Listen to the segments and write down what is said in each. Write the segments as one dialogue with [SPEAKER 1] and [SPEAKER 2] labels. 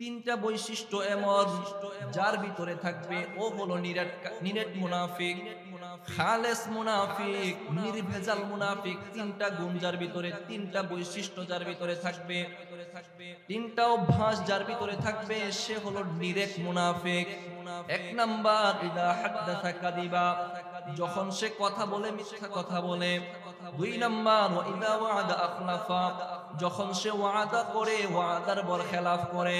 [SPEAKER 1] তিনটা বৈশিষ্ট্য এমন, যার ভিতরে থাকবে ও হলো নিরেট নিরেট মুনাফিক, খালেস মুনাফিক, নির্ভেজাল মুনাফিক, তিনটা গুণ যার ভিতরে, তিনটা বৈশিষ্ট্য যার ভিতরে থাকবে। তিনটা অভ্যাস যার ভিতরে থাকবে, সে হলো নিরেট মুনাফিক। এক নাম্বার, ইদা হাদ্দাসা কাদিবা, যখন সে কথা বলে, মিথ্যা কথা বলে দুই নাম্বার ওয়া ওয়াদা আখলাফা যখন সে ওয়াদা করে ওয়াদার বর খেলাফ করে।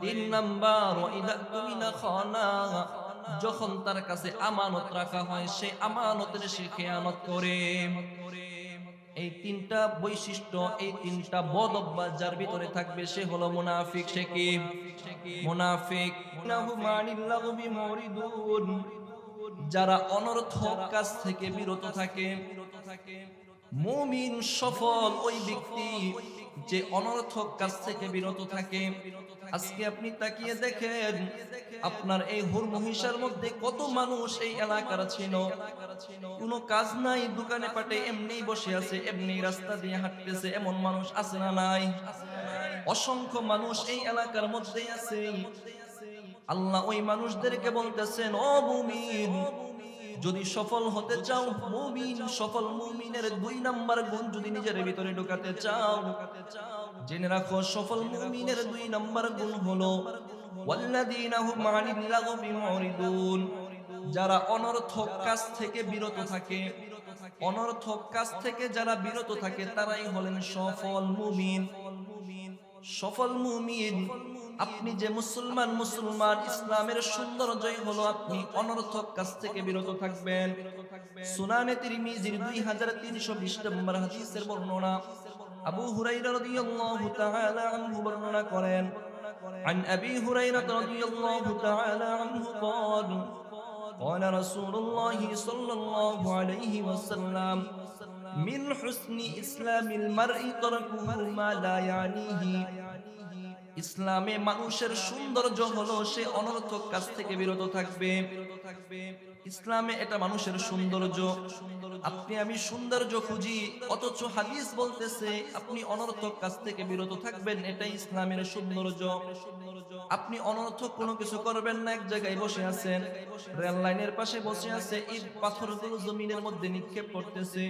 [SPEAKER 1] তিন নাম্বার ওয়া ইদা তুমিনা খানা যখন তার কাছে আমানত রাখা হয় সে আমানতের সে খেয়ানত করে। এই তিনটা বৈশিষ্ট্য এই তিনটা বদ অভ্যাস যার ভিতরে থাকবে সে হলো মুনাফিক সে কি? মুনাফিক। যারা অনর্থক কাজ থেকে বিরত থাকে মুমিন সফল ওই ব্যক্তি যে অনর্থক কাজ থেকে বিরত থাকে। আজকে আপনি তাকিয়ে দেখেন, আপনার এই হুর মহিষার মধ্যে কত মানুষ এই এলাকার ছিল। কোনো কাজ নাই, দোকানে পাটে এমনি বসে আছে এমনি রাস্তা দিয়ে হাঁটতেছে, এমন মানুষ আছে না নাই? অসংখ্য মানুষ এই এলাকার মধ্যেই আছে। আল্লাহ ওই মানুষদেরকে বলতেছেন, ও মুমিন যদি সফল হতে চাও, মুমিন, সফল মুমিনের দুই নাম্বার গুণ যদি নিজের ভিতরে ঢোকাতে চাও, জেনে রাখো, সফল মুমিনের দুই নাম্বার গুণ হলো যারা অনর্থক কাজ থেকে বিরত থাকে, অনর্থক কাজ থেকে যারা বিরত থাকে, তারাই হলেন সফল মুমিন। সফল মুমিন আপনি যে মুসলমান মুসলমান ইসলামের সৌন্দর্যই হলো আপনি অনর্থক কাজ থেকে বিরত থাকবেন সুনানে তিরমিজির 2320 নম্বর হাদিসের বর্ণনা আবু হুরাইরা রাদিয়াল্লাহু তাআলা আনহু বর্ণনা করেন عن أبي هريرة رضي الله تعالى عنه قال قال رسول الله صلى الله عليه وسلم من حسن إسلام المرء تركه ما لا يعنيه ইসলামে মানুষের সৌন্দর্য হলো সে অনর্থক কাজ থেকে বিরত থাকবে। ইসলামে এটা মানুষের সৌন্দর্য। আপনি আমি সৌন্দর্য খুঁজি, অথচ হাদিস বলতেছে, আপনি অনর্থক কাজ থেকে বিরত থাকবেন, এটাই ইসলামের সৌন্দর্য। আপনি অনর্থক কোনো কিছু করবেন না, এক জায়গায় বসে আছেন। রেল লাইনের পাশে বসে আছে, ইট পাথরগুলো জমিনের মধ্যে নিক্ষেপ করতেছে।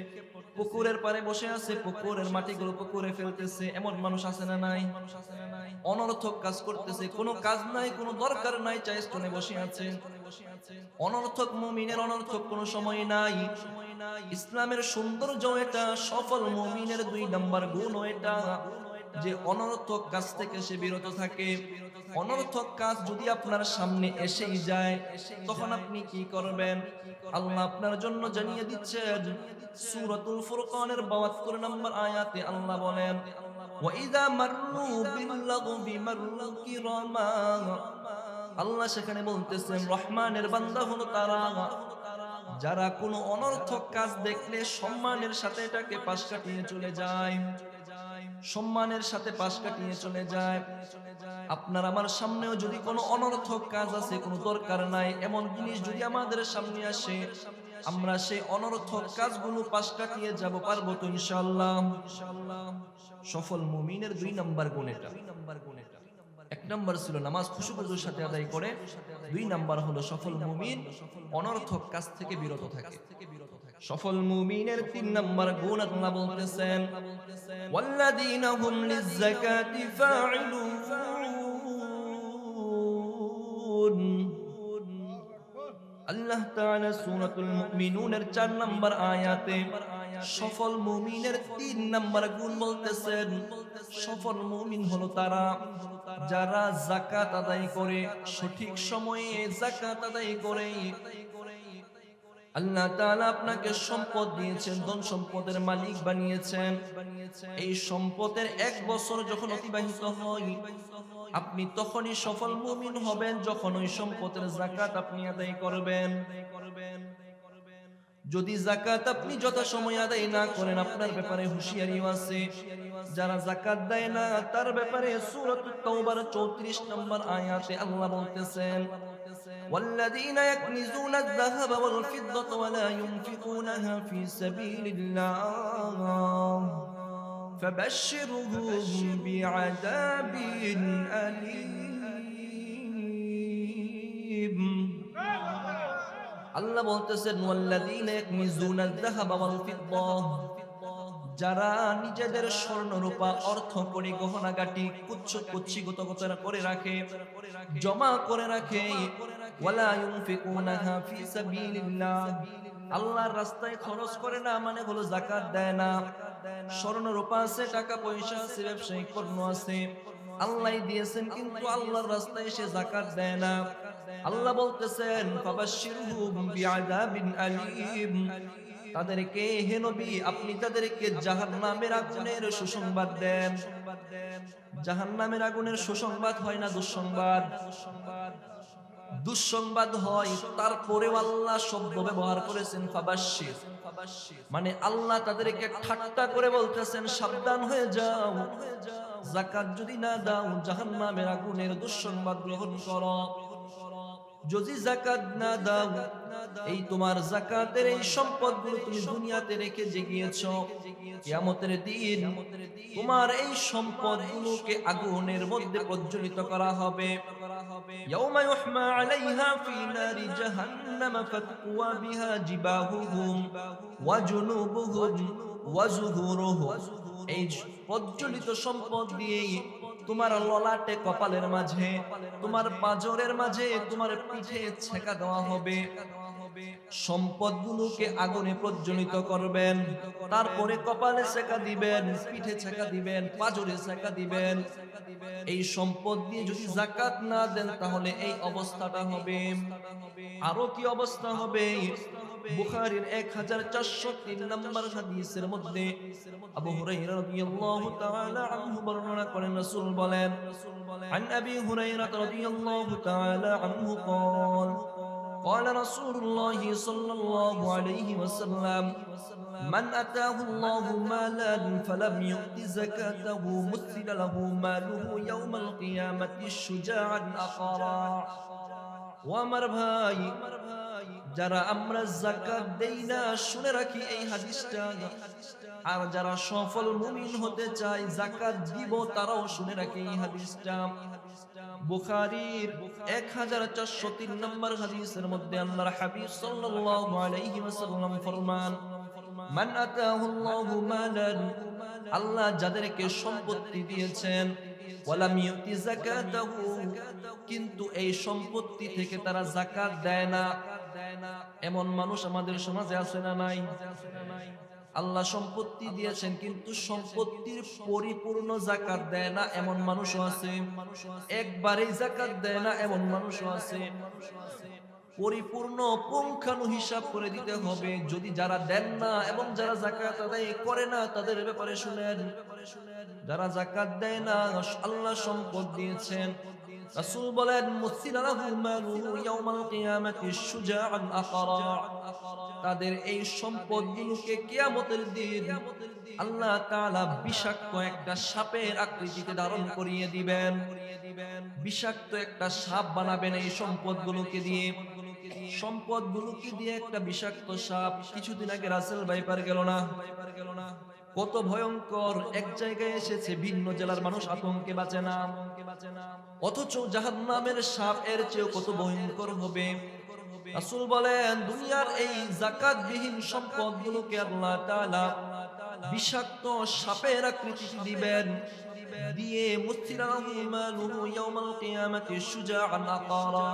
[SPEAKER 1] পুকুরের পারে বসে আছে, পুকুরের মাটিগুলো পুকুরে ফেলতেছে। এমন মানুষ আছে না নাই? অনর্থক কাজ করতেছে। কোনো কাজ নাই, কোনো দরকার নাই চাই স্টোনে বসে আছে। অনর্থক মুমিনের অনর্থক কোনো সময় নাই। ইসলামের সৌন্দর্য এটা, সফল মুমিনের দুই নাম্বার গুণ এটা, যে অনর্থক কাজ থেকে সে বিরত থাকে। অনর্থক কাজ যদি আপনার সামনে এসেই যায়, তখন আপনি কি করবেন? আল্লাহ আপনার জন্য জানিয়ে দিচ্ছেন। সূরাতুল ফুরকানের 72 নম্বর আয়াতে আল্লাহ বলেন, ওয়াইদা মাররু বিল্লাগবি মাররু কিরামা আল্লাহ সেখানে বলতেছেন, রহমানের বান্দা হলো তারা। যারা কোনো অনর্থক কাজ দেখলে সম্মানের সাথে এটাকে পাশ কাটিয়ে চলে যায়। সম্মানের সাথে পাশ কাটিয়ে চলে যায়। আপনার আমার সামনেও যদি কোনো অনর্থক কাজ আছে, কোনো দরকার নাই, এমন জিনিস যদি আমাদের সামনে আসে, আমরা সেই অনর্থক কাজগুলো পাশ কাটিয়ে যাব, পারব তো ইনশাআল্লাহ। সফল মুমিনের দুই নাম্বার গুণ এটা। এক নাম্বার ছিল নামাজ খুশুখুজুর সাথে আদায় করে, দুই নাম্বার হলো সফল মুমিন অনর্থক কাজ থেকে বিরত থাকে। সফল মুমিনের তিন নাম্বার গুণ আল্লাহ বলতেছেন, ওয়াল্লাযীনা হুম লিয-যাকাতি ফাঈলুন। আল্লাহ তাআলা সূরাতুল মুমিনুনের 4 নাম্বার আয়াতে সফল মুমিনের তিন নাম্বার গুণ বলতেছেন, সফল মুমিন হলো তারা যারা জাকাত আদায় করে, সঠিক সময়ে জাকাত আদায় করে। আল্লাহ তাআলা আপনাকে সম্পদ দিয়েছেন, ধন সম্পদের মালিক বানিয়েছেন। এই সম্পদের এক বছর যখন অতিবাহিত হয় আপনি তখনই সফল মুমিন হবেন যখন ওই সম্পদের জাকাত আপনি আদায় করবেন যদি জাকাত আপনি যথা সময় আদায় না করেন আপনার ব্যাপারে হুঁশিয়ারিও আছে যারা জাকাত দেয় না তার ব্যাপারে সূরাত তাওবার 34 নম্বর আয়াতে আল্লাহ বলতেছেন والذين يكنزون الذهب والفضة ولا ينفقونها في سبيل الله فبشرهم بعذاب أليم আল্লাহ বলতেছেন ওয়াল্লাযীনা ইয়াকমিজুনা আয-যাহাবা ওয়াল ফিদ্দা যারা নিজেদের স্বর্ণ রূপা অর্থ করে গহনাগাটি কুচ্ছ কুচ্ছিগত করে রাখে জমা করে রাখে ওয়ালা ইউনফিকুনাহা ফি সাবিলিল্লাহ আল্লাহর রাস্তায় খরচ করে না মানে হলো যাকাত দেয় না স্বর্ণ আছে টাকা, পয়সা আছে, ব্যবসায়িক পণ্য আছে। আল্লাহ দিয়েছেন, কিন্তু আল্লাহর রাস্তায় সে যাকাত দেয় না। আল্লাহ বলতেছেন তাদেরকে, হে নবী, আপনি তাদেরকে জাহান্নামের আগুনের সুসংবাদ দেন। জাহান্নামের আগুনের সুসংবাদ হয় না, দুঃসংবাদ। দুঃসংবাদ হয়, তারপরেও আল্লাহ শব্দ ব্যবহার করেছেন মানে আল্লাহ তাদেরকে ঠাট্টা করে বলতেছেন, সাবধান হয়ে যাও। জাকাত যদি না দাও, জাহান্নামের আগুনের দুঃসংবাদ গ্রহণ করো। যদি জাকাত না দাও, এই তোমার জাকাতের এই সম্পদগুলো তুমি দুনিয়াতে রেখে জেগিয়েছ। গিয়েছো কিয়ামতের দিন তোমার এই সম্পদগুলোকে আগুনের মধ্যে প্রজ্বলিত করা হবে। ইয়াউমা يحمى عليها في نار جهنم فتقوى بها جباههم وجنوبهم وزهورهم। এই প্রজ্বলিত সম্পদ দিয়ে তোমার ললাটে কপালের মাঝে, তোমার পাজরের মাঝে তোমার পিঠে ছেকা দেওয়া হবে। সম্পদগুলোকে আগুনে প্রজ্বলিত করবেন তারপরে কপালে ছেকা দিবেন পিঠে ছেকা দিবেন পাজরে ছেকা দিবেন এই সম্পদ দিয়ে যদি জাকাত না দেন তাহলে এই অবস্থাটা হবে আরো কি অবস্থা হবে বুখারীর 1403 নম্বর হাদিসের মধ্যে আবু হুরায়রা রাদিয়াল্লাহু তাআলা আনহু বর্ণনা করেন রাসূল বলেন عن ابي هريره رضي الله تعالى عنه قال قال رسول الله صلى الله عليه وسلم من أتاه الله مالا فلم يؤت زكاته مثل له ماله يوم القيامة شجاعا أقرا وأمر ভাই যারা আমরা জাকাত দেই না শুনে রাখি এই হাদিসটা আর যারা সফল মুমিন হতে চায় জাকাত দিব তারাও শুনে রাখি এই হাদিসটা বুখারীর 1403 নম্বর হাদিসের মধ্যে আল্লাহর হাবিব সাল্লাল্লাহু আলাইহি ওয়াসাল্লাম ফরমান, মান মালান আল্লাহ যাদেরকে সম্পত্তি দিয়েছেন, ওয়ালাম ইউতি যাকাতাহু কিন্তু এই সম্পত্তি থেকে তারা যাকাত দেয় না। এমন মানুষ আমাদের সমাজে আছে না নাই? আল্লাহ সম্পত্তি দিয়েছেন, কিন্তু সম্পত্তির পরিপূর্ণ জাকাত দেয় না এমন মানুষও আছে। একবারেই জাকাত দেয় না এমন মানুষও আছে। পরিপূর্ণ পুঙ্খানু হিসাব করে দিতে হবে। যদি যারা দেন না এবং যারা জাকাত আদায় করে না, তাদের ব্যাপারে শুনেন। যারা জাকাত দেয় না, আল্লাহ সম্পদ দিয়েছেন। রাসূল বলেন মুসিলাহু মালুহু ইয়াউমাল কিয়ামাতি শুজাআন আখরা। তাদের এই সম্পদগুলোকে কিয়ামতের দিন আল্লাহ তাআলা বিষাক্ত একটা সাপের আকৃতিতে ধারণ করিয়ে দিবেন। বিষাক্ত একটা সাপ বানাবেন এই সম্পদগুলোকে দিয়ে। সম্পদগুলোকে দিয়ে একটা বিষাক্ত সাপ কিছুদিন আগে রাসেল ভাইপার গেল না। কত ভয়ঙ্কর, এক জায়গায় এসেছে, ভিন্ন জেলার মানুষ আতঙ্কে বাঁচে না। অথচ জাহান্নামের সাপ এর চেয়েও কত ভয়ঙ্কর হবে। রাসূল বলেন, দুনিয়ার এই যাকাতবিহীন সম্পদগুলোকে আল্লাহ তাআলা বিষাক্ত সাপের আকৃতি দিবেন। দিয়ে মুসিরাহু মালুহু ইয়াউমাল কিয়ামাতি সুজাআন আকারা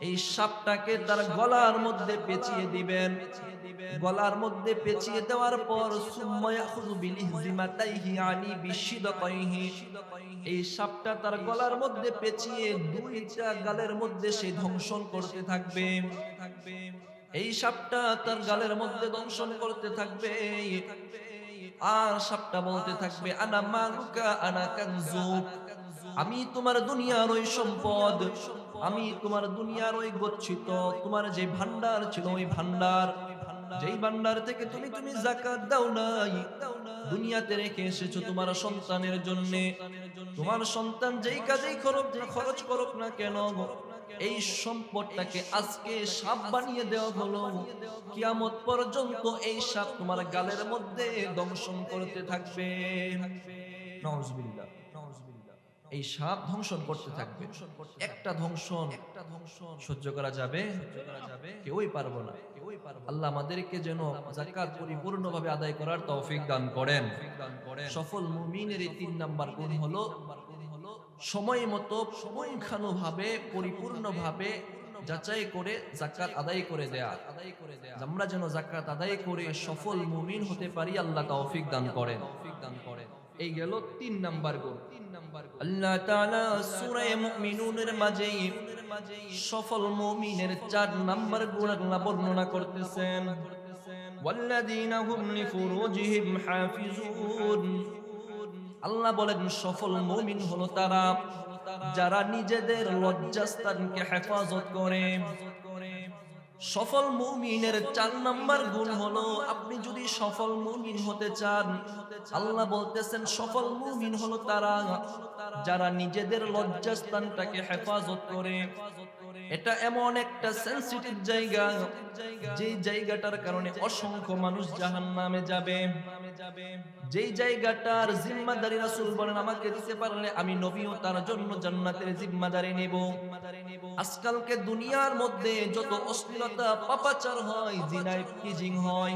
[SPEAKER 1] এই সাপটাকে তার গলার মধ্যে পেঁচিয়ে দিবেন। গলার মধ্যে পেঁচিয়ে দেওয়ার পর এই সাপটা তার গলার মধ্যে পেঁচিয়ে দুইটা গালের মধ্যে সে ধ্বংসন করতে থাকবে। এই সাপটা তার গালের মধ্যে দংশন করতে থাকবে। আর সাপটা বলতে থাকবে আনা মালুকা আনা কানজুক আমি তোমার দুনিয়ার ওই সম্পদ আমি তোমার দুনিয়ার ওই গচ্ছিত, তোমার যে ভান্ডার ছিল ওই ভান্ডার যেই ভান্ডার থেকে তুমি তুমি জাকাত দাও নাই, দুনিয়াতে রেখে এসেছ তোমার সন্তানের জন্য। তোমার সন্তান যেই কাজেই খরচ করুক না কেন এই সম্পদটাকে আজকে সাপ বানিয়ে দেওয়া হলো। কিয়ামত পর্যন্ত এই সাপ তোমার গালের মধ্যে দংশন করতে থাকবে। নওয়াজবিল্লাহ এই সাপ ধ্বংসন করতে থাকবে। একটা ধ্বংসন একটা ধ্বংসন। সহ্য করা যাবে কেউই পারব না। কেউই পারব আল্লাহ আমাদেরকে যেন জাকাত পরিপূর্ণভাবে আদায় করার তৌফিক দান করেন। সফল মুমিনের এই তিন নাম্বার গুণ হলো সময় মতো সময়খানুভাবে পরিপূর্ণভাবে যাচাই করে জাকাত আদায় করে দেয়া। আদায় করে দেয়া। আমরা যেন জাকাত আদায় করে সফল মুমিন হতে পারি আল্লাহ তৌফিক দান করেন। তৌফিক দান করেন। এই গেল তিন নাম্বার গুণ তিন নাম্বার গুণ। আল্লাহ তাআলা সূরা মুমিনুনের মাঝে সফল মুমিনের চার নাম্বার গুণ আল্লাহ বর্ণনা করতেছেন والذين هم لفروجهم حافظون আল্লাহ বলেন সফল মুমিন হলো তারা যারা নিজেদের লজ্জাস্থানকে হেফাজত করে সফল মুমিনের চার নাম্বার গুণ হলো, আপনি যদি সফল মুমিন হতে চান, আল্লাহ বলতেছেন সফল মুমিন হলো তারা যারা নিজেদের লজ্জাস্থানটাকে হেফাজত করে এটা এমন একটা সেন্সিটিভ জায়গা যে জায়গাটার কারণে অসংখ্য মানুষ জাহান নামে যাবে। যেই জায়গাটার জিম্মাদারি রাসূল বলেন, আমাকে দিতে পারলে আমি নবীও তার জন্য জান্নাতের জিম্মাদারি নেব। আজকালকে দুনিয়ার মধ্যে যত অশ্লীলতা, পাপাচার হয় জিনায় কিজিং হয়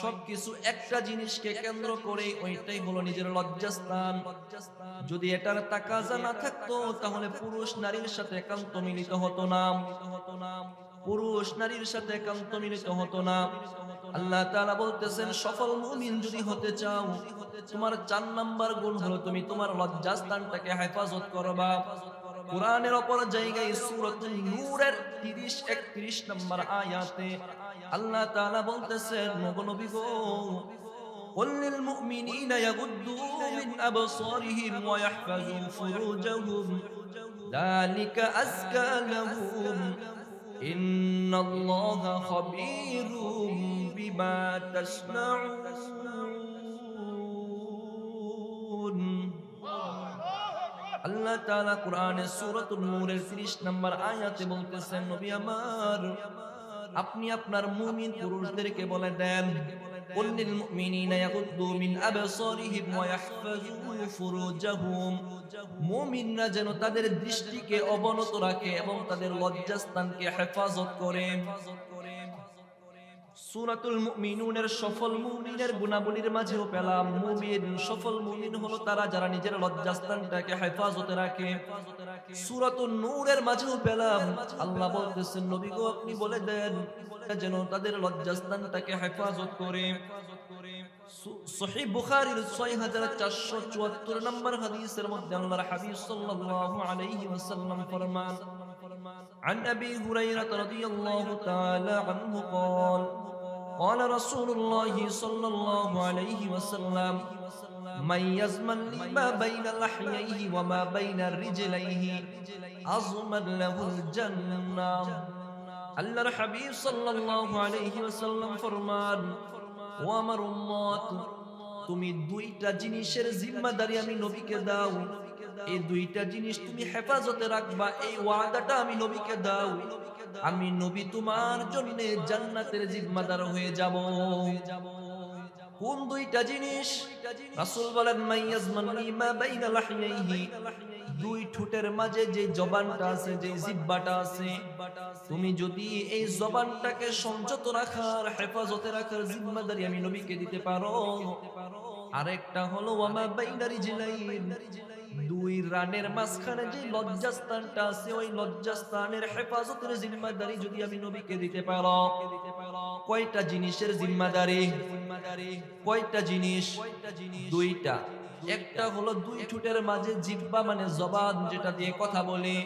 [SPEAKER 1] সবকিছু একটা জিনিসকে কেন্দ্র করে ওইটাই হলো নিজের লজ্জাস্থান। যদি এটার তাকাজা না থাকতো, তাহলে পুরুষ নারীর সাথে একান্ত মিলিত হতো না। পুরুষ নারীর সাথে একান্ত মিলিত হতো না। আল্লাহ তাআলা বলতেছেন, সফল মুমিন যদি হতে চাও, তোমার চার নাম্বার গুণ হলো তুমি তোমার লজ্জাস্থানটাকে হেফাজত করবা। কোরআনের অপর জায়গায় সূরাতুন নূরের 30 31 নম্বর আয়াতে আল্লাহ তাআলা বলতেছেন নবী গো قل للمؤمنين يغضوا من أبصارهم ويحفظوا فروجهم ذلك أزكى لهم إن الله خبير بما تصنعون আল্লাহ তাআলা কোরআনে সূরাতুন নূরের 30 নম্বর আয়াতে বলতেছেন নবী আমার আপনি আপনার মুমিন পুরুষদেরকে বলে দেন قل للمؤمنين يغضوا من أبصارهم ويحفظوا فروجهم মুমিনরা যেন তাদের দৃষ্টিকে অবনত রাখে এবং তাদের লজ্জাস্থানকে হেফাজত করে সূরাতুল মুমিনুনের সফল মুমিনের গুণাবলীর মাঝেও পেলাম মুমিন সফল মুমিন হলো তারা যারা নিজের লজ্জাস্থানটাকে হেফাজতে রাখে সূরাতুন নূরের মাঝেও পেলাম আল্লাহ বলতেছেন নবী গো আপনি বলে দেন যেন তাদের লজ্জাস্থানটাকে হেফাজত করে সহিহ বুখারীর 6474 নম্বর হাদিসের মধ্যে আল্লাহর হাবিব সাল্লাল্লাহু আলাইহি ওয়াসাল্লাম ফরমান عن أبي هريرة رضي الله تعالى عنه قال قال رسول الله صلى الله عليه وسلم তুমি দুইটা জিনিসের জিম্মাদারি আমি নবীকে দাও। এই দুইটা জিনিস তুমি হেফাজতে রাখবা, এই ওয়াদাটা আমি নবীকে দাও। আমি নবী তোমার জন্য জান্নাতের জিম্মাদার হয়ে যাব। কোন দুইটা জিনিস? রাসূল বলেন মাইয়াজমান লিমা বাইনা লাহিয়াইহি দুই ঠোঁটের মাঝে যে জবানটা আছে, যে জিব্বাটা আছে, তুমি যদি এই জবানটাকে সংযত রাখার, হেফাজতে রাখার জিম্মাদারি আমি নবীকে দিতে পারো। আরেকটা হলো, ওয়ামা বাইনারি জিলাইন দুই রানের মাঝখানে যে লজ্জাস্থানটা আছে, ওই লজ্জাস্থানের হেফাজতের জিম্মাদারি যদি আমি নবীকে দিতে পারো। কয়টা জিনিসের জিম্মাদারি? কয়টা জিনিস? দুইটা। একটা হলো দুই ঠোঁটের মাঝে জিব্বা মানে জবান, যেটা দিয়ে কথা বলে।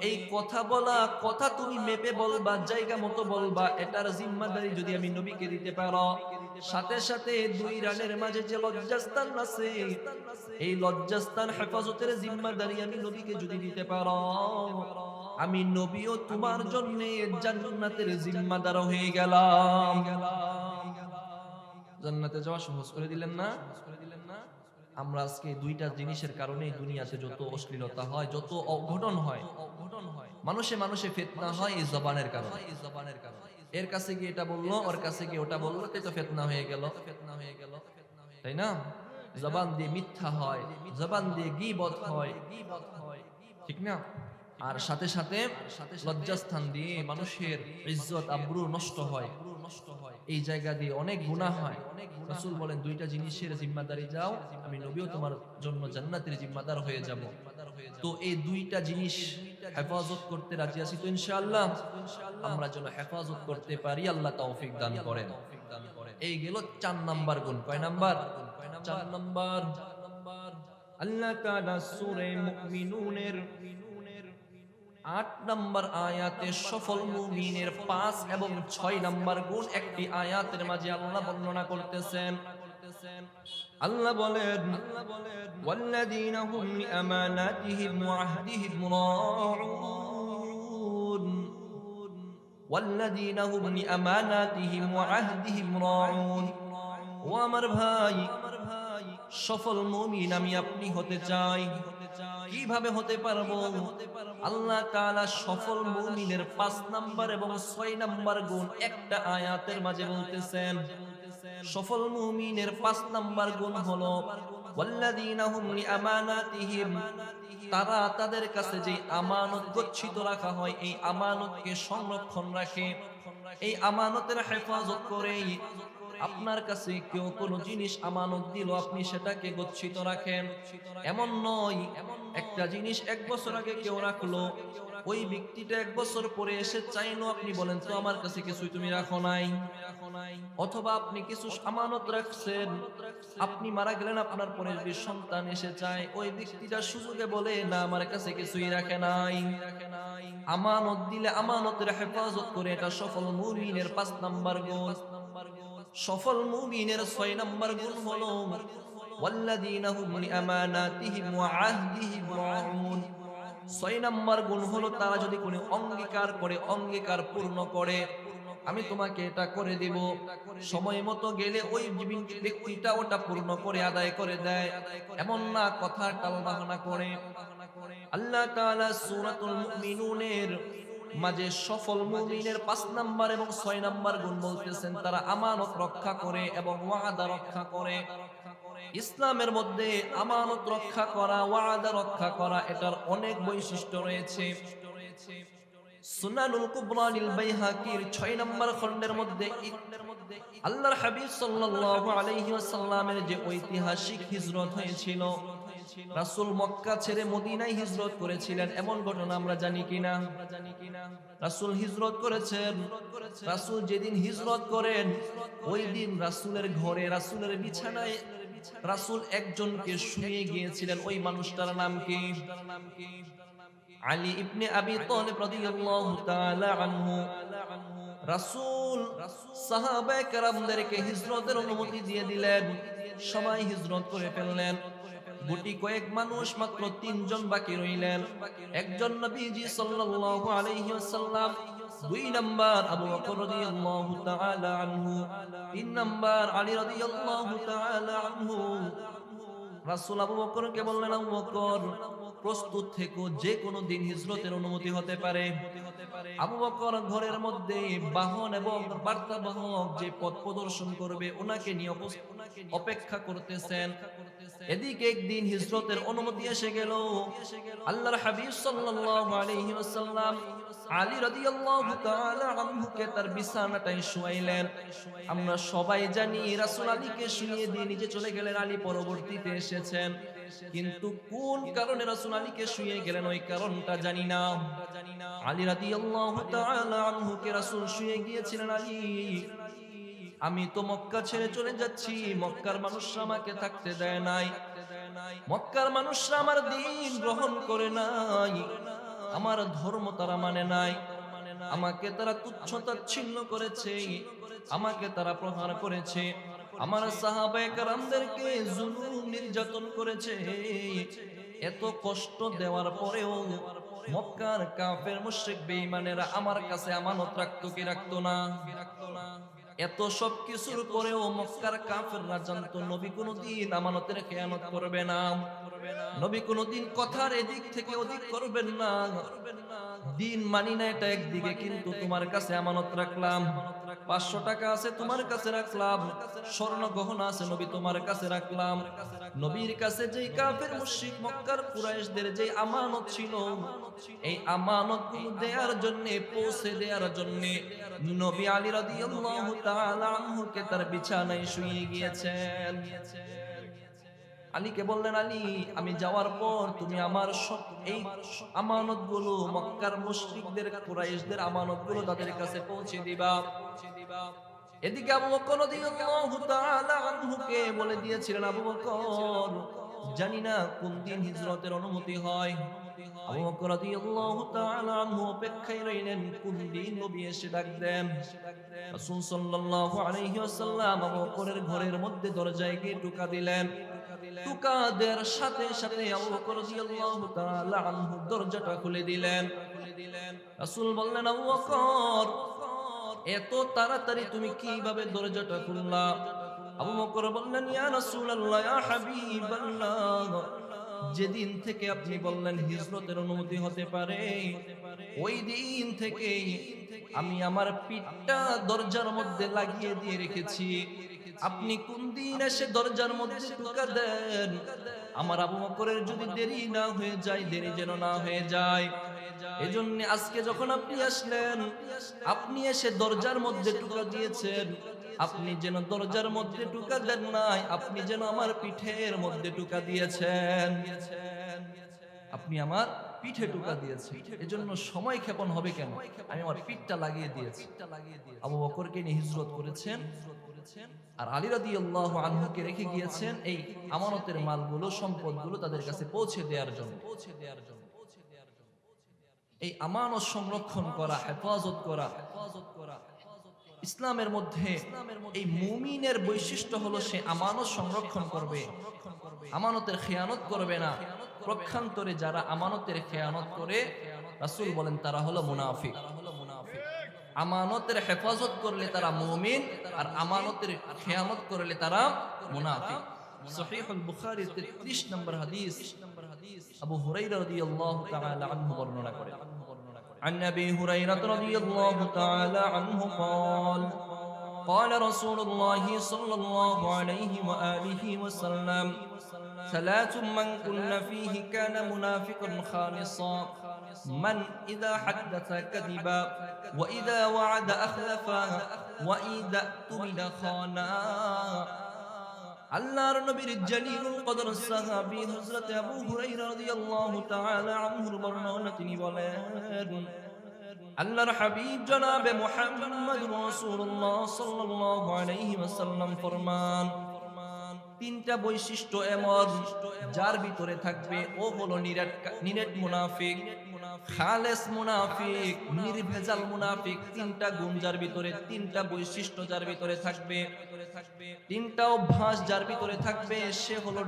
[SPEAKER 1] এই কথা বলা, কথা তুমি মেপে বলবা, জায়গা মতো বলবা, এটার জিম্মাদারি যদি আমি নবীকে দিতে পারো। সাথে সাথে দুই রানের মাঝে যে লজ্জাস্থান আছে, এই লজ্জাস্থান হেফাজতের জিম্মাদারি আমি নবীকে যদি দিতে পারো। আমি নবীও তোমার জন্য জান্নাতের জিম্মাদার হয়ে গেলাম। জান্নাতে যাওয়া সহজ করে দিলেন না? আমরা আজকে দুইটা জিনিসের কারণে দুনিয়াতে যত অশ্লীলতা হয় যত অঘটন হয় অঘটন হয় মানুষে মানুষে ফেতনা হয় এই জবানের কারণে। এই জবানের কারণে। এর কাছে গিয়ে এটা বলল ওর কাছে গিয়ে ওটা বলল তাই তো ফেতনা হয়ে গেল। ফেতনা হয়ে গেল। তাই না? জবান দিয়ে মিথ্যা হয় জবান দিয়ে গিবত হয়। ঠিক না? আর সাথে সাথে লজ্জাস্থান দিয়ে মানুষের ইজ্জত, আব্রু নষ্ট হয়। এই জায়গা দিয়ে অনেক গুনাহ হয়। রাসূল বলেন, দুইটা জিনিসের জিম্মাদারি যাও, আমি নবীও তোমার জন্য জান্নাতের জিম্মাদার হয়ে যাব। তো এই দুইটা জিনিস হেফাজত করতে রাজি আছি তো ইনশাআল্লাহ। আমরা যেন হেফাজত করতে পারি, আল্লাহ তৌফিক দান করেন। এই গেল চার নাম্বার গুণ। কয় নাম্বার? চার নাম্বার। আল্লাহ তাআলা সূরা মুমিনুনের আট নম্বর আয়াতে সফল মুমিনের পাঁচ এবং ছয় নম্বর গুণ একটি আয়াতের মাঝে আল্লাহ বর্ণনা করতেছেন আল্লাহ বলেন والذين هم لأماناتهم وعهدهم راعون والذين هم لأماناتهم وعهدهم راعون ও আমার ভাই সফল মুমিন আমি আপনি হতে চাই কীভাবে হতে পারব? আল্লাহ তাআলা সফল মুমিনের পাঁচ নাম্বার এবং ছয় নাম্বার গুণ একটা আয়াতের মাঝে বলতেছেন। সফল মুমিনের পাঁচ নাম্বার গুণ হলো, ওয়াল্লাযীনা হুম লিআমানাতিহিম তারা তাদের কাছে যে আমানত গচ্ছিত রাখা হয়, এই আমানতকে সংরক্ষণ রাখে। এই আমানতের হেফাজত করে আপনার কাছে কেউ কোনো জিনিস আমানত দিল, আপনি সেটাকে গচ্ছিত রাখেন। এমন নয়, একটা জিনিস এক বছর আগে কেউ রাখল, ওই ব্যক্তিটা এক বছর পরে এসে চাইলো, আপনি বলেন, তো আমার কাছে কিছুই তুমি রাখো নাই। অথবা আপনি কিছু আমানত রাখছেন, আপনি মারা গেলেন, আপনার পরে যদি সন্তান এসে চায় ওই ব্যক্তিটা সুযোগে বলে, না, আমার কাছে কিছুই রাখে নাই। আমানত দিলে আমানতের হেফাজত করে এটা সফল মুমিনের পাঁচ নাম্বার গুণ সফল মুমিনের ছয় নাম্বার গুণ হলো والذين هم لأماناتهم وعهدهم راعون ছয় নাম্বার গুণ হলো তারা যদি কোনো অঙ্গীকার করে অঙ্গীকার পূর্ণ করে আমি তোমাকে এটা করে দিব সময় মতো গেলে ওই ব্যক্তিটা ওটা পূর্ণ করে আদায় করে দেয় এমন না কথা টালবাহানা করে আল্লাহ তাআলা সূরাতুল মুমিনুনের মাঝে সফল মুমিনের পাঁচ নাম্বার এবং ছয় নাম্বার গুণ বলতেছেন, তারা আমানত রক্ষা করে এবং ওয়াদা রক্ষা করে। ইসলামের মধ্যে আমানত রক্ষা করা, ওয়াদা রক্ষা করা, এটার অনেক বৈশিষ্ট্য রয়েছে। সুনানুল কুবরানিল বাইহাকির 6 নম্বর খণ্ডের মধ্যে আল্লাহর হাবিব সাল্লাল্লাহু আলাইহি ওয়াসাল্লামের যে ঐতিহাসিক হিজরত হয়েছিল, রাসূল মক্কা ছেড়ে মদিনায় হিজরত করেছিলেন, এমন ঘটনা আমরা জানি কিনা? রাসূল হিজরত করেছেন। রাসূল যেদিন হিজরত করেন, ওই দিন রাসূলের ঘরে, রাসূলের বিছানায় রাসূল একজনকে শুয়ে গিয়েছিলেন। ওই মানুষটার নাম কি? আলী ইবনে আবি তালিব রাদিয়াল্লাহু তাআলা আনহু। রাসূল সাহাবায়ে কেরামদেরকে হিজরতের অনুমতি দিয়ে দিলেন। সবাই হিজরত করে ফেললেন। গুটি কয়েক মানুষ মাত্র তিনজন বাকি রইলেন। একজন নবীজি সাল্লাল্লাহু আলাইহি ওয়াসাল্লাম, দুই নাম্বার আবু বকর রাদিয়াল্লাহু তাআলা আনহু, তিন নাম্বার আলী রাদিয়াল্লাহু তাআলা আনহু। রাসূল আবু বকরকে বললেন, আবু বকর প্রস্তুত থেকো, যে কোনো দিন হিজরতের অনুমতি হতে পারে। আবু বকর ঘরের মধ্যে বাহন এবং বার্তা বাহক যে পথ প্রদর্শন করবে, ওনাকে নিয়ে অপেক্ষা করতেছেন। এদিকে একদিন হিজরতের অনুমতি এসে গেল। আল্লাহর হাবিব সাল্লাল্লাহু আলাইহি ওয়াসাল্লাম আলী রাদিয়াল্লাহু তাআলা আনহুকে তার বিছানাটায় শুয়াইলেন। আমরা সবাই জানি রাসূল আলীকে শুইয়ে দিয়ে নিজে চলে গেলেন, আলী পরবর্তীতে এসেছেন। কিন্তু কোন কারণে রাসূল আলীকে শুইয়ে গেলেন ওই কারণটা জানি না। আলী রাদিয়াল্লাহু তাআলা আনহুকে রাসূল শুইয়ে গিয়েছিলেন, আলী, আমি তো মক্কা ছেড়ে চলে যাচ্ছি, মক্কার মানুষরা আমাকে থাকতে দেয় নাই। মক্কার মানুষরা আমার দিন গ্রহণ করে নাই। আমার ধর্ম তারা মানে নাই। আমাকে তারা তুচ্ছ তাচ্ছিন্ন করেছে, আমাকে তারা প্রহার করেছে। আমার সাহাবায়ে কারামদেরকে জুলুম, নির্যাতন করেছে। এত কষ্ট দেওয়ার পরেও মক্কার কাফের মুশরিক বেঈমানেরা আমার কাছে আমানত রাখতো কি রাখতো না? এত সব কিছুর পরেও মক্কার কাফেররা জানতো নবী কোনোদিন আমানতের খেয়ানত করবে না। নবী কোনোদিন কথার এদিক থেকে ওদিক করবেন না। দিন মানি না এটা একদিকে কিন্তু তোমার কাছে আমানত রাখলাম। পাঁচশো টাকা আছে তোমার কাছে রাখলাম। স্বর্ণ গহনা আছে নবী তোমার কাছে রাখলাম। নবীর কাছে যেই কাফের, মুশরিক, মক্কার কুরাইশদের যেই আমানত ছিল, এই আমানত দেওয়ার জন্য, পৌঁছে দেওয়ার জন্য নবী আলী রাদিয়াল্লাহু তাআলা আনহুকে তার বিছানায় শুয়ে গিয়েছেন। আলীকে বললেন, আলী, আমি যাওয়ার পর তুমি আমার এই আমানতগুলো মক্কার মুশরিকদের, কুরাইশদের আমানতগুলো তাদের কাছে পৌঁছে দিবা। এদিকে আবু বকর রাদিয়াল্লাহু তাআলা আনহুকে বলে দিয়েছিলেন, আবু বকর, জানি না কোন দিন হিজরতের অনুমতি হয়। আবু বকর রাদিয়াল্লাহু তাআলা আনহু অপেক্ষায় রইলেন, কোন দিন নবী এসে রাসূল সাল্লাল্লাহু আলাইহি ওয়াসাল্লাম আবু বকরের ঘরের মধ্যে দরজায় গিয়ে টোকা দিলেন। টুকাদের সাথে সাথে আবু বকর রাদিয়াল্লাহু তাআলা আনহু দরজাটা খুলে দিলেন। রাসূল বললেন, আবু বকর এত তাড়াতাড়ি তুমি কীভাবে দরজাটা খুললা? আবু বকর বললেন, ইয়া রাসূলুল্লাহ, ইয়া হাবিবাল্লাহ। যেদিন থেকে আপনি বললেন, হিজরতের অনুমতি হতে পারে। ওই দিন থেকে আমি আমার পিঠটা দরজার মধ্যে লাগিয়ে দিয়ে রেখেছি। আপনি কোন দিন এসে দরজার মধ্যে ঢুকা দেন? আমার আবু বকরের যদি দেরি না হয়ে যায়, দেরি যেন না হয়ে যায়। এজন্য আজকে যখন আপনি আসলেন, আপনি এসে দরজার মধ্যে টুকা দিয়েছেন। আপনি যেন দরজার মধ্যে টুকা দেন নাই, আপনি যেন আমার পিঠের মধ্যে টুকা দিয়েছেন। আপনি আমার পিঠে টুকা দিয়েছেন। এজন্য সময় ক্ষেপণ হবে কেন? আমি আমার পিঠটা লাগিয়ে দিয়েছি। আবু বকরকে নিয়ে হিজরত করেছেন। আর আলী রাদিয়াল্লাহু আনহুকে রেখে গিয়েছেন এই আমানতের মালগুলো, সম্পদগুলো তাদের কাছে পৌঁছে দেওয়ার জন্য। পৌঁছে দেওয়ার জন্য এই আমানত সংরক্ষণ করা হেফাজত করা হেফাজত করা, ইসলামের মধ্যে এই মুমিনের বৈশিষ্ট্য হলো সে আমানত সংরক্ষণ করবে। আমানতের খেয়ানত করবে না। প্রক্ষান্তরে যারা আমানতের খেয়ানত করে, রাসূল বলেন, তারা হলো মুনাফিক। আমানতের হেফাজত করলে তারা মুমিন আর আমানতের খেয়ানত করলে তারা মুনাফিক সহিহুল বুখারী 33 নম্বর হাদিস আবু হুরাইরা রাদিয়াল্লাহু তাআলা আনহু বর্ণনা করেন عن ابي هريره رضي الله تعالى عنه قال قال رسول الله صلى الله عليه واله وسلم ثلاث من كن فيه كان منافقا خالصا من اذا حدث كذبا واذا وعد اخلفا واذا اؤتمن خانا আল্লাহর নবীর জালিলুল কদর সাহাবী হযরত আবু হুরায়রা রাদিয়াল্লাহু তাআলা আনহুর বর্ণনা তিনি বলেন আল্লাহর হাবিব জনাবে মুহাম্মদ রাসূলুল্লাহ সাল্লাল্লাহু আলাইহি ওয়াসাল্লাম ফরমান তিনটা বৈশিষ্ট্য এমন যার ভিতরে থাকবে ও হলো নিরেট নিরেট মুনাফিক খালেস মুনাফিক, নির্ভেজাল মুনাফিক, তিনটা গুণ যার ভিতরে, তিনটা বৈশিষ্ট্য যার ভিতরে থাকবে। তিনটা অভ্যাস যার ভিতরে থাকবে, সে হলো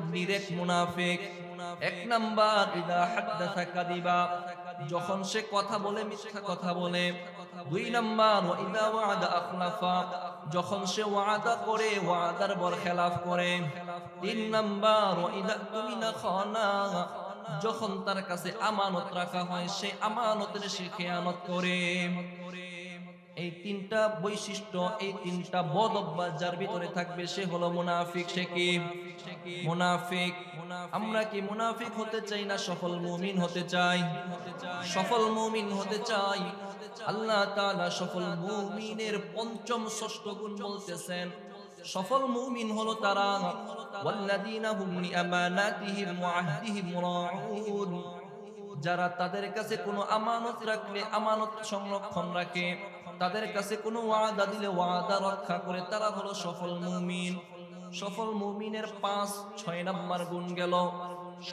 [SPEAKER 1] মুনাফিক। এক নাম্বার, ইদা যখন সে কথা বলে, মিথ্যা কথা বলে। দুই নাম্বার ওয়াদা আখলাফা। যখন সে ওয়াদা করে, ওয়াদার বর খেলাফ করে। তিন নাম্বার ইদা তুমিনা খানা। যখন তার কাছে আমানত রাখা হয়, সে আমানতের সে খেয়ানত করে। এই তিনটা বৈশিষ্ট্য, এই তিনটা বদ অভ্যাস যার ভিতরে থাকবে, সে হলো মুনাফিক, সে কি? মুনাফিক। আমরা কি মুনাফিক হতে চাই না সফল মুমিন হতে চাই? সফল মুমিন হতে চাই। আল্লাহ তাআলা সফল মুমিনের পঞ্চম ষষ্ঠ গুণ বলতেছেন সফল মুমিন হলো তারা। ওয়াল্লাযীনা হুম লিআমানাতিহিম ওয়া আহদিহিম যারা তাদের কাছে কোনো আমানত রাখলে, আমানত সংরক্ষণ রাখে, তাদের কাছে কোনো ওয়াদা দিলে ওয়াদা রক্ষা করে তারা হলো সফল মুমিন। সফল মুমিনের পাঁচ, ছয় নাম্বার গুণ গেল